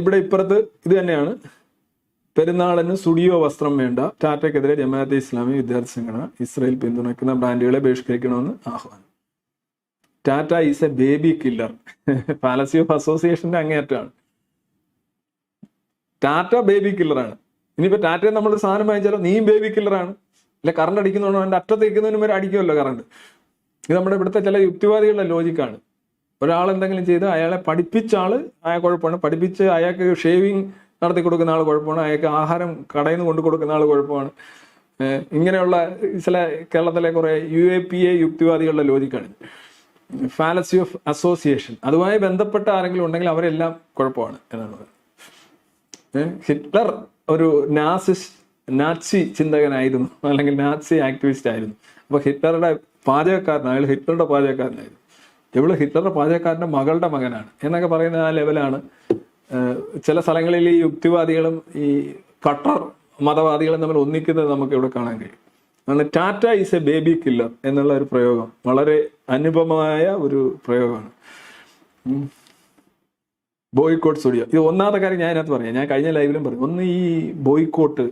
ഇവിടെ ഇപ്പുറത്ത് ഇത് തന്നെയാണ്. പെരുന്നാളിന് സ്റ്റുഡിയോ വസ്ത്രം വേണ്ട. ടാറ്റയ്ക്കെതിരെ ജമാഅത്തെ ഇസ്ലാമി വിദ്യാർത്ഥി സംഘടന ഇസ്രയേൽ പിന്തുണയ്ക്കുന്ന ബ്രാൻഡുകളെ ബഹിഷ്കരിക്കണമെന്ന് ആഹ്വാനം. Tata is a baby killer. Fallacy of അസോസിയേഷന്റെ അങ്ങേയറ്റമാണ്. ടാറ്റ ബേബി കില്ലറാണ്. ഇനിയിപ്പോ ടാറ്റയെ നമ്മൾ സാധനം വാങ്ങിച്ചാലോ? നീയും ബേബി കില്ലറാണ്. അല്ല കറണ്ട് അടിക്കുന്നതുകൊണ്ട് എന്റെ അറ്റത്ത് വരെ അടിക്കുമല്ലോ കറണ്ട്. ഇത് നമ്മുടെ ഇവിടുത്തെ ചില യുക്തിവാദികളുടെ ലോജിക്കാണ്. ഒരാൾ എന്തെങ്കിലും ചെയ്ത് അയാളെ പഠിപ്പിച്ച ആൾ അയാൾ കുഴപ്പമാണ്. പഠിപ്പിച്ച് അയാൾക്ക് ഷേവിങ് നടത്തി കൊടുക്കുന്ന ആൾ കുഴപ്പമാണ്. അയാൾക്ക് ആഹാരം കടയിൽ നിന്ന് കൊണ്ടു കൊടുക്കുന്ന ആൾ കുഴപ്പമാണ്. ഇങ്ങനെയുള്ള ചില കേരളത്തിലെ കുറെ യു എ പി എ യുക്തിവാദികളുടെ ലോജിക്കാണ്. ഫാലസി ഓഫ് അസോസിയേഷൻ അതുമായി ബന്ധപ്പെട്ട ആരെങ്കിലും ഉണ്ടെങ്കിൽ അവരെല്ലാം കുഴപ്പമാണ് എന്നാണ്. ഹിറ്റ്ലർ ഒരു നാസിസ്റ്റ് നാസി ചിന്തകനായിരുന്നു. അല്ലെങ്കിൽ നാസി ആക്ടിവിസ്റ്റ് ആയിരുന്നു അപ്പൊ ഹിറ്റ്ലറുടെ പാചകക്കാരനായാലും ഹിറ്റ്ലറുടെ പാചകക്കാരനായിരുന്നു. ഇവൾ ഹിറ്റ്ലറുടെ പാചകക്കാരന്റെ മകളുടെ മകനാണ് എന്നൊക്കെ പറയുന്ന ആ ലെവലാണ്. ചില സ്ഥലങ്ങളിൽ ഈ യുക്തിവാദികളും ഈ കട്ടർ മതവാദികളും തമ്മിൽ ഒന്നിക്കുന്നത് നമുക്ക് ഇവിടെ കാണാൻ കഴിയും. അതാണ് Tata is a baby killer എന്നുള്ള ഒരു പ്രയോഗം വളരെ അനുപമമായ ഒരു പ്രയോഗമാണ്. Boycott studio. ഇത് ഒന്നാമത്തെ കാര്യം ഞാൻ അതിനകത്ത് പറയാം. ഞാൻ കഴിഞ്ഞ ലൈവിലും പറഞ്ഞു. ഒന്ന് ഈ ബോയ്ക്കോട്ട്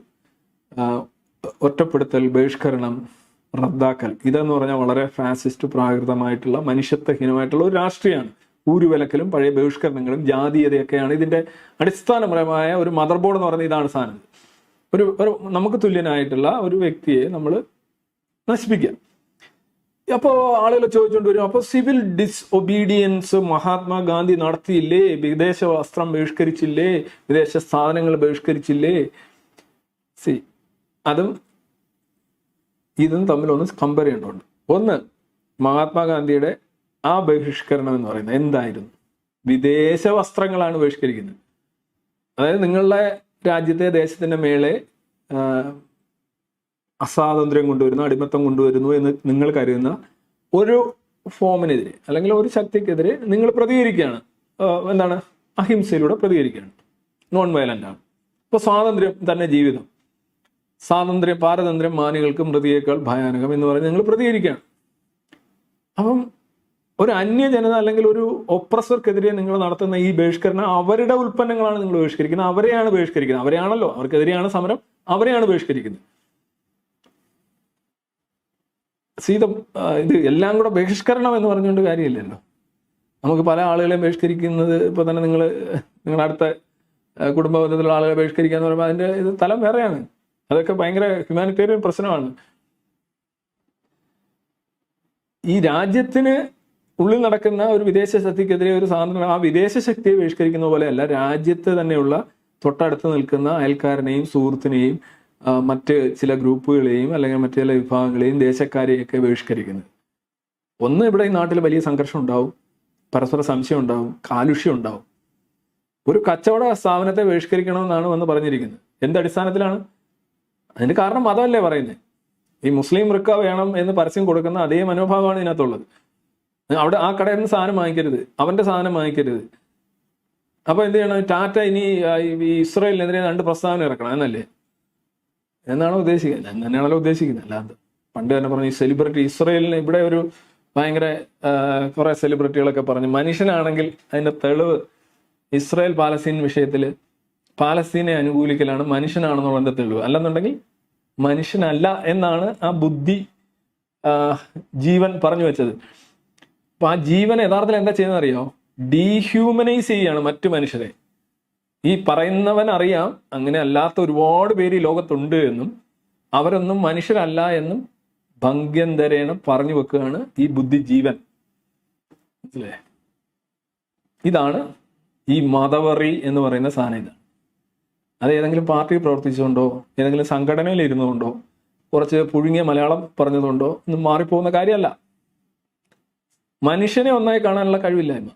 ഒറ്റപ്പെടുത്തൽ ബഹിഷ്കരണം റദ്ദാക്കൽ. ഇതെന്ന് പറഞ്ഞാൽ വളരെ ഫാസിസ്റ്റ് പ്രാകൃതമായിട്ടുള്ള മനുഷ്യത്വഹീനമായിട്ടുള്ള ഒരു രാഷ്ട്രീയമാണ്. ഊരുവിലക്കലും പഴയ ബഹിഷ്കരണങ്ങളും ജാതീയതയൊക്കെയാണ് ഇതിന്റെ അടിസ്ഥാനപരമായ ഒരു മദർ ബോർഡ് എന്ന് പറയുന്നത് ഇതാണ് സാധനം. ഒരു ഒരു നമുക്ക് തുല്യനായിട്ടുള്ള ഒരു വ്യക്തിയെ നമ്മൾ നശിപ്പിക്കുക. അപ്പോൾ ആളുകൾ ചോദിച്ചുകൊണ്ട് വരും അപ്പോൾ സിവിൽ ഡിസ്ഒബീഡിയൻസ് മഹാത്മാഗാന്ധി നടത്തിയില്ലേ? വിദേശ വസ്ത്രം ബഹിഷ്കരിച്ചില്ലേ? വിദേശ സാധനങ്ങൾ ബഹിഷ്കരിച്ചില്ലേ? സി അതും ഇതും തമ്മിലൊന്ന് കമ്പയർ ചെയ്യേണ്ടതുണ്ട് ഒന്ന് മഹാത്മാഗാന്ധിയുടെ ആ ബഹിഷ്കരണം എന്ന് പറയുന്നത് എന്തായിരുന്നു? വിദേശ വസ്ത്രങ്ങളാണ് ബഹിഷ്കരിക്കുന്നത്. അതായത് നിങ്ങളുടെ രാജ്യത്തെ ദേശത്തിന്റെ മേലെ അസ്വാതന്ത്ര്യം കൊണ്ടുവരുന്നു അടിമത്തം കൊണ്ടുവരുന്നു എന്ന് നിങ്ങൾ കരുതുന്ന ഒരു ഫോമിനെതിരെ അല്ലെങ്കിൽ ഒരു ശക്തിക്കെതിരെ നിങ്ങൾ പ്രതികരിക്കുകയാണ്. എന്താണ്? അഹിംസയിലൂടെ പ്രതികരിക്കുകയാണ്. നോൺ വയലന്റ് ആണ്. ഇപ്പോൾ സ്വാതന്ത്ര്യം തന്നെ ജീവിതം. സ്വാതന്ത്ര്യം പാരതന്ത്ര്യം മാനികൾക്ക് മൃതിയേക്കാൾ ഭയാനകം എന്ന് പറഞ്ഞ് ഞങ്ങൾ പ്രതികരിക്കുകയാണ്. അപ്പം ഒരു അന്യജനത അല്ലെങ്കിൽ ഒരു ഒപ്രസർക്കെതിരെ നിങ്ങൾ നടത്തുന്ന ഈ ബഹിഷ്കരണം അവരുടെ ഉൽപ്പന്നങ്ങളാണ് നിങ്ങൾ ബഹിഷ്കരിക്കുന്നത്. അവരെയാണ് ബഹിഷ്കരിക്കുന്നത്. അവരെയാണല്ലോ. അവർക്കെതിരെയാണ് സമരം. അവരെയാണ് ബഹിഷ്കരിക്കുന്നത്. സീത ഇത് എല്ലാം കൂടെ ബഹിഷ്കരണം എന്ന് പറഞ്ഞുകൊണ്ട് കാര്യമില്ലല്ലോ. നമുക്ക് പല ആളുകളെയും ബഹിഷ്കരിക്കുന്നത് ഇപ്പൊ തന്നെ നിങ്ങൾ നിങ്ങളുടെ അടുത്ത കുടുംബബന്ധത്തിലുള്ള കുടുംബ ബന്ധത്തിലുള്ള ആളുകളെ ബഹിഷ്കരിക്കുക എന്ന് പറയുമ്പോൾ അതിന്റെ ഇത് തലം വേറെയാണ്. അതൊക്കെ ഭയങ്കര ഹ്യൂമാനിറ്റേറിയൻ പ്രശ്നമാണ്. ഈ രാജ്യത്തിന് ഉള്ളിൽ നടക്കുന്ന ഒരു വിദേശ ശക്തിക്കെതിരെ ഒരു സാധനം ആ വിദേശ ശക്തിയെ ബഹിഷ്കരിക്കുന്ന പോലെയല്ല രാജ്യത്ത് തന്നെയുള്ള തൊട്ടടുത്ത് നിൽക്കുന്ന അയൽക്കാരനെയും സുഹൃത്തിനെയും മറ്റ് ചില ഗ്രൂപ്പുകളെയും അല്ലെങ്കിൽ മറ്റു ചില വിഭാഗങ്ങളെയും ദേശക്കാരെയൊക്കെ ബഹിഷ്കരിക്കുന്നത്. ഒന്ന് ഇവിടെ ഈ നാട്ടിൽ വലിയ സംഘർഷം ഉണ്ടാവും പരസ്പര സംശയം ഉണ്ടാവും കാലുഷ്യം ഉണ്ടാവും. ഒരു കച്ചവട സ്ഥാപനത്തെ ബഹിഷ്കരിക്കണമെന്നാണ് വന്ന് പറഞ്ഞിരിക്കുന്നത്. എന്ത് അടിസ്ഥാനത്തിലാണ്? അതിന്റെ കാരണം മതമല്ലേ പറയുന്നത് ഈ മുസ്ലിം വൃക്ക വേണം എന്ന് പരസ്യം കൊടുക്കുന്ന അതേ മനോഭാവമാണ് ഇതിനകത്തുള്ളത്. അവിടെ ആ കടയിൽ നിന്ന് സാധനം വാങ്ങിക്കരുത്. അവന്റെ സാധനം വാങ്ങിക്കരുത്. അപ്പൊ എന്ത് ചെയ്യണം? ടാറ്റ ഇനി ഇസ്രയേലിനെതിരെ രണ്ട് പ്രസ്താവന ഇറക്കണം. എന്നല്ലേ എന്നാണോ ഉദ്ദേശിക്കുന്നത്. തന്നെയാണല്ലോ ഉദ്ദേശിക്കുന്നത്. അല്ലാതെ പണ്ട് തന്നെ പറഞ്ഞു ഈ സെലിബ്രിറ്റി ഇസ്രയേലിന് ഇവിടെ ഒരു ഭയങ്കര കുറെ സെലിബ്രിറ്റികളൊക്കെ പറഞ്ഞു മനുഷ്യനാണെങ്കിൽ അതിന്റെ തെളിവ് ഇസ്രയേൽ പാലസ്തീൻ വിഷയത്തിൽ പാലസ്തീനെ അനുകൂലിക്കലാണ് മനുഷ്യനാണെന്നുള്ളതിന്റെ തെളിവ്. അല്ലെന്നുണ്ടെങ്കിൽ മനുഷ്യനല്ല എന്നാണ് ആ ബുദ്ധി ജീവൻ പറഞ്ഞു വെച്ചത്. അപ്പൊ ആ ജീവൻ യഥാർത്ഥത്തിൽ എന്താ ചെയ്യുന്നറിയോ ഡീഹ്യൂമനൈസ് ചെയ്യാണ് മറ്റു മനുഷ്യരെ. ഈ പറയുന്നവൻ അറിയാം അങ്ങനെ അല്ലാത്ത ഒരുപാട് പേര് ഈ ലോകത്തുണ്ട് എന്നും അവരൊന്നും മനുഷ്യരല്ല എന്നും ഭംഗ്യന്തരേണ പറഞ്ഞു വെക്കുകയാണ് ഈ ബുദ്ധിജീവൻ മനസ്സിലായേ? ഇതാണ് ഈ മതവറി എന്ന് പറയുന്ന സാധനം അത് ഏതെങ്കിലും പാർട്ടിയിൽ പ്രവർത്തിച്ചുകൊണ്ടോ ഏതെങ്കിലും സംഘടനയിൽ ഇരുന്നുകൊണ്ടോ കുറച്ച് പുഴുങ്ങിയ മലയാളം പറഞ്ഞതുകൊണ്ടോ ഒന്നും മാറിപ്പോകുന്ന കാര്യമല്ല. മനുഷ്യനെ ഒന്നായി കാണാനുള്ള കഴിവില്ലായ്മ.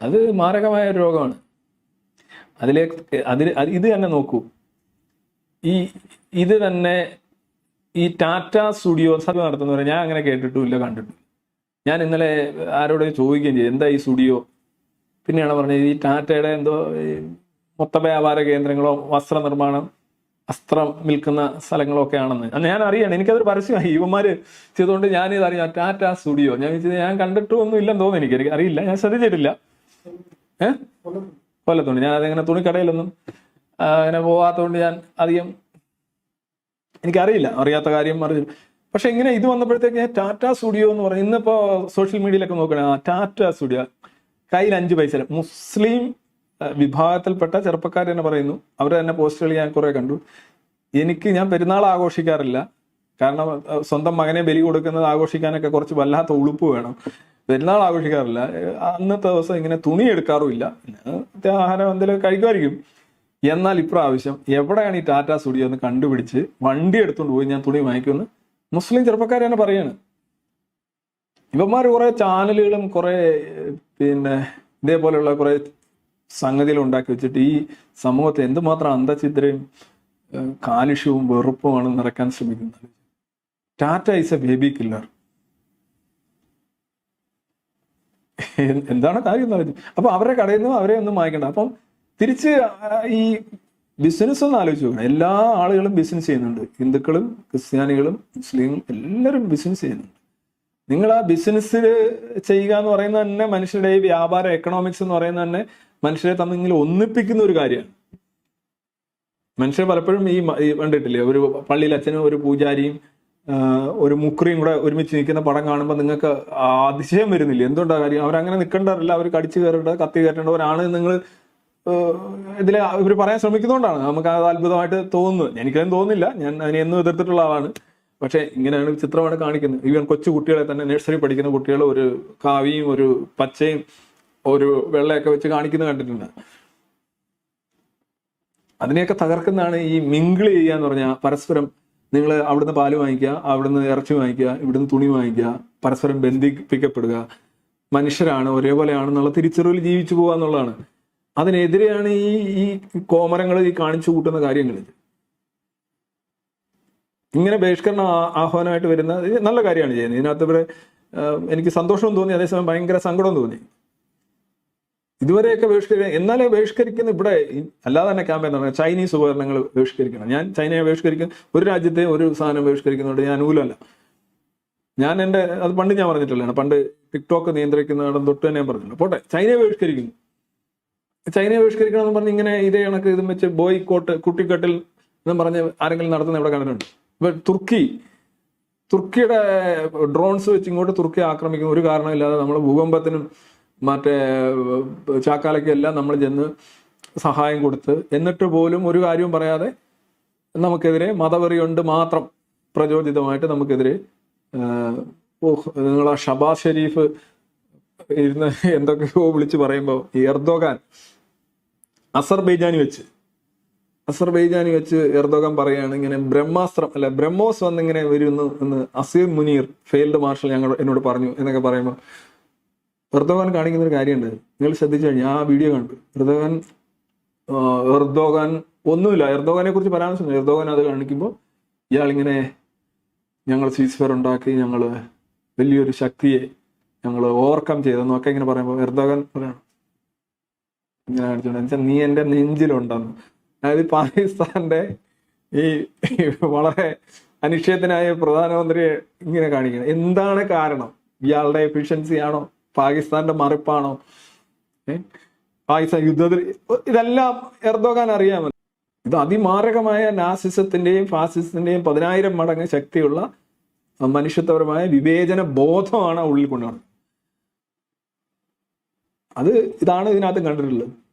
അത് മാരകമായ ഒരു രോഗമാണ്. അതിലേക്ക് അതിൽ ഇത് തന്നെ നോക്കൂ. ഈ ഇത് തന്നെ ഈ ടാറ്റ സ്റ്റുഡിയോ സഭ നടത്തുന്നവരെ ഞാൻ അങ്ങനെ കേട്ടിട്ടുമില്ല കണ്ടിട്ടില്ല ഞാൻ ഇന്നലെ ആരോട് ചോദിക്കുകയും ചെയ്തു എന്താ ഈ സ്റ്റുഡിയോ? പിന്നെയാണ് പറഞ്ഞത് ഈ ടാറ്റയുടെ എന്തോ മൊത്ത വ്യാപാര കേന്ദ്രങ്ങളോ വസ്ത്ര നിർമ്മാണം വസ്ത്രം വിൽക്കുന്ന സ്ഥലങ്ങളോ ഒക്കെ ആണെന്ന് ഞാൻ അറിയാണ് എനിക്കതൊരു പരസ്യമായി. ഇവന്മാര് ചെയ്തുകൊണ്ട് ഞാൻ ഇത് അറിയാം. ടാറ്റ സ്റ്റുഡിയോ. ഞാൻ ഞാൻ കണ്ടിട്ടും ഒന്നും ഇല്ലെന്ന് തോന്നുന്നു എനിക്ക്. എനിക്ക് അറിയില്ല. ഞാൻ ശ്രദ്ധിച്ചിട്ടില്ല. ഏഹ് കൊല്ലത്തുണ്ട് ഞാൻ അതിങ്ങനെ തുണിക്കടയിലൊന്നും അങ്ങനെ പോകാത്തതുകൊണ്ട് ഞാൻ അധികം എനിക്കറിയില്ല. അറിയാത്ത കാര്യം അറിയില്ല പക്ഷെ ഇങ്ങനെ ഇത് വന്നപ്പോഴത്തേക്ക് ഞാൻ ടാറ്റ സ്റ്റുഡിയോ എന്ന് പറയും ഇന്നിപ്പോ സോഷ്യൽ മീഡിയയിലൊക്കെ നോക്കണേ. ടാറ്റ സ്റ്റുഡിയോ. കയ്യിൽ അഞ്ച് പൈസ. മുസ്ലിം വിഭാഗത്തിൽപ്പെട്ട ചെറുപ്പക്കാർ തന്നെ പറയുന്നു. അവർ തന്നെ പോസ്റ്റുകൾ ഞാൻ കുറെ കണ്ടു. എനിക്ക് ഞാൻ പെരുന്നാൾ ആഘോഷിക്കാറില്ല. കാരണം സ്വന്തം മകനെ ബലി കൊടുക്കുന്നത് ആഘോഷിക്കാനൊക്കെ കുറച്ച് വല്ലാത്ത ഉളുപ്പ് വേണം. പെരുന്നാൾ ആഘോഷിക്കാറില്ല. അന്നത്തെ ദിവസം ഇങ്ങനെ തുണി എടുക്കാറുമില്ല. ആഹാരം എന്തെങ്കിലും കഴിക്കുമായിരിക്കും. എന്നാൽ ഇപ്രാവശ്യം എവിടെയാണ് ഈ ടാറ്റ സ്റ്റുഡിയോ എന്ന് കണ്ടുപിടിച്ച് വണ്ടി എടുത്തുകൊണ്ട് പോയി ഞാൻ തുണി വാങ്ങിക്കുമെന്ന് മുസ്ലിം ചെറുപ്പക്കാർ തന്നെ പറയാണ്. ഇവന്മാർ കുറെ ചാനലുകളും കുറെ പിന്നെ ഇതേപോലെയുള്ള കുറെ സംഗതികൾ ഉണ്ടാക്കി വെച്ചിട്ട് ഈ സമൂഹത്തെ എന്തുമാത്രം അന്ധചിദ്രയും കാലുഷ്യവും വെറുപ്പുമാണ് നിറയ്ക്കാൻ ശ്രമിക്കുന്നത്. Tata is a baby killer എന്താണ് കാര്യം എന്ന് പറയുന്നത് അപ്പൊ അവരെ കടയിൽ അവരെ ഒന്നും വാങ്ങിക്കണ്ട. അപ്പം തിരിച്ച് ഈ ബിസിനസ് ഒന്ന് ആലോചിച്ച് നോക്കണം എല്ലാ ആളുകളും ബിസിനസ് ചെയ്യുന്നുണ്ട്. ഹിന്ദുക്കളും ക്രിസ്ത്യാനികളും മുസ്ലിങ്ങളും എല്ലാവരും ബിസിനസ് ചെയ്യുന്നുണ്ട്. നിങ്ങൾ ആ ബിസിനസ് ചെയ്യുക എന്ന് പറയുന്നത് തന്നെ മനുഷ്യരുടെ ഈ വ്യാപാര എക്കണോമിക്സ് എന്ന് പറയുന്നത് തന്നെ മനുഷ്യരെ തമ്മിൽ ഒന്നിപ്പിക്കുന്ന ഒരു കാര്യമാണ്. മനുഷ്യർ പലപ്പോഴും ഈ കണ്ടിട്ടില്ലേ ഒരു പള്ളിയിൽ അച്ഛനും ഒരു പൂജാരിയും ഒരു മുക്രിയും കൂടെ ഒരുമിച്ച് നിൽക്കുന്ന പടം കാണുമ്പോൾ നിങ്ങൾക്ക് അതിശയം വരുന്നില്ല? എന്തുകൊണ്ടാ കാര്യം? അവരങ്ങനെ നിൽക്കേണ്ടവരല്ല അവർ കടിച്ചു കയറേണ്ട കത്തി കയറേണ്ടവരാണ് നിങ്ങൾ ഇതിൽ ഇവർ പറയാൻ ശ്രമിക്കുന്നതുകൊണ്ടാണ് നമുക്ക് അത് അത്ഭുതമായിട്ട് തോന്നുന്നത് എനിക്കതും തോന്നുന്നില്ല. ഞാൻ അതിനെ എന്നും എതിർത്തിട്ടുള്ള ആളാണ്. പക്ഷെ ഇങ്ങനെയാണ് ചിത്രമാണ് കാണിക്കുന്നത്. ഈവൻ കൊച്ചു കുട്ടികളെ തന്നെ നഴ്സറി പഠിക്കുന്ന കുട്ടികൾ ഒരു കാവിയും ഒരു പച്ചയും ഒരു വെള്ളയൊക്കെ വെച്ച് കാണിക്കുന്നത് കണ്ടിട്ടുണ്ട്. അതിനെയൊക്കെ തകർക്കുന്നതാണ് ഈ മിങ്കിൾ ചെയ്യുക എന്ന് പറഞ്ഞാൽ പരസ്പരം നിങ്ങൾ അവിടുന്ന് പാൽ വാങ്ങിക്കുക അവിടുന്ന് ഇറച്ചി വാങ്ങിക്കുക ഇവിടുന്ന് തുണി വാങ്ങിക്കുക പരസ്പരം ബന്ധിപ്പിക്കപ്പെടുക. മനുഷ്യരാണ് ഒരേപോലെയാണെന്നുള്ള തിരിച്ചറിവിൽ ജീവിച്ചു പോകുക എന്നുള്ളതാണ്. അതിനെതിരെയാണ് ഈ ഈ കോമരങ്ങൾ ഈ കാണിച്ചു കൂട്ടുന്ന കാര്യങ്ങൾ ഇങ്ങനെ ബഹിഷ്കരണ ആഹ്വാനമായിട്ട് വരുന്ന നല്ല കാര്യമാണ് ചെയ്യുന്നത്. ഇതിനകത്ത് ആഹ്, എനിക്ക് സന്തോഷവും തോന്നി അതേസമയം ഭയങ്കര സങ്കടവും തോന്നി. ഇതുവരെയൊക്കെ ബഹിഷ്കരിക്കുക എന്നാലേ ബഹിഷ്കരിക്കുന്ന ഇവിടെ അല്ലാതെ തന്നെ ക്യാമ്പയിൻ പറഞ്ഞാൽ ചൈനീസ് ഉപകരണങ്ങൾ ബഹിഷ്കരിക്കണം. ഞാൻ ചൈനയെ ബഹിഷ്കരിക്കുന്ന ഒരു രാജ്യത്തെ ഒരു സാധനം ബഹിഷ്കരിക്കുന്നുണ്ട് ഞാൻ അനുകൂലമല്ല ഞാൻ എന്റെ അത് പണ്ട് ഞാൻ പറഞ്ഞിട്ടുള്ളതാണ്. പണ്ട് ടിക്ടോക്ക് നിയന്ത്രിക്കുന്നിടം തൊട്ട് തന്നെ ഞാൻ പറഞ്ഞിട്ടുണ്ട്. പോട്ടെ ചൈനയെ ബഹിഷ്കരിക്കുന്നു. ചൈനയെ ബഹിഷ്കരിക്കണം എന്ന് പറഞ്ഞ് ഇങ്ങനെ ഇതേ കണക്ക് ഇതും വെച്ച് ബോയ് കോട്ട് കുട്ടിക്കെട്ടിൽ എന്നും പറഞ്ഞ് ആരെങ്കിലും നടത്തുന്ന ഇവിടെ കണ്ടിട്ടുണ്ട്. ഇപ്പൊ തുർക്കി തുർക്കിയുടെ ഡ്രോൺസ് വെച്ച് ഇങ്ങോട്ട് തുർക്കി ആക്രമിക്കുന്ന ഒരു കാരണമില്ലാതെ നമ്മൾ ഭൂകമ്പത്തിനും മറ്റേ ചാക്കാലയ്ക്കെല്ലാം നമ്മൾ ചെന്ന് സഹായം കൊടുത്ത് എന്നിട്ട് പോലും ഒരു കാര്യവും പറയാതെ നമുക്കെതിരെ മതവെറി കൊണ്ട് മാത്രം പ്രചോദിതമായിട്ട് നമുക്കെതിരെ നിങ്ങൾ ആ ഷബാസ് ഷെരീഫ് ഇരുന്ന് എന്തൊക്കെയോ വിളിച്ച് പറയുമ്പോൾ ഈ എർദോഗാൻ അസർബൈജാനി വെച്ച് അസർബൈജാനി വെച്ച് എർദോഗൻ പറയുകയാണ് ഇങ്ങനെ ബ്രഹ്മാസ്ത്രം അല്ല ബ്രഹ്മോസ് വന്നിങ്ങനെ വരുന്നു എന്ന് അസീർ മുനീർ ഫെയിൽഡ് മാർഷൽ ഞങ്ങൾ എന്നോട് പറഞ്ഞു എന്നൊക്കെ പറയുമ്പോൾ എർദോഗാൻ കാണിക്കുന്ന ഒരു കാര്യമുണ്ട്. നിങ്ങൾ ശ്രദ്ധിച്ചു കഴിഞ്ഞാൽ ആ വീഡിയോ കണ്ടു. എർദോഗാൻ എർദോഗൻ ഒന്നുമില്ല. എർദോഗാനെ കുറിച്ച് പരാമർശം എർദോഗാൻ അത് കാണിക്കുമ്പോൾ ഇയാളിങ്ങനെ ഞങ്ങൾ സീസ്ഫെയർ ഉണ്ടാക്കി ഞങ്ങൾ വലിയൊരു ശക്തിയെ ഞങ്ങൾ ഓവർകം ചെയ്തെന്നൊക്കെ ഇങ്ങനെ പറയുമ്പോൾ എർദോഗാൻ പറയണം. ഇങ്ങനെ കാണിച്ചോണ്ട് നീ എന്റെ നെഞ്ചിലുണ്ടെന്ന്. അതായത് പാകിസ്ഥാന്റെ ഈ വളരെ അനിശ്ചയത്തിനായ പ്രധാനമന്ത്രിയെ ഇങ്ങനെ കാണിക്കുന്നത്. എന്താണ് കാരണം? ഇയാളുടെ എഫിഷ്യൻസി ആണോ? പാകിസ്ഥാന്റെ മറിപ്പാണോ? പാകിസ്ഥാൻ യുദ്ധത്തിൽ ഇതെല്ലാം എർദോഗാൻ അറിയാമല്ലോ. ഇത് അതിമാരകമായ നാസിസത്തിന്റെയും ഫാസിസത്തിന്റെയും പതിനായിരം മടങ്ങ് ശക്തിയുള്ള മനുഷ്യത്വപരമായ വിവേചന ബോധമാണ് ഉള്ളിൽ കൊണ്ടുവന്നത്. അത് ഇതാണ് ഇതിനകത്ത് കണ്ടിട്ടുള്ളത്.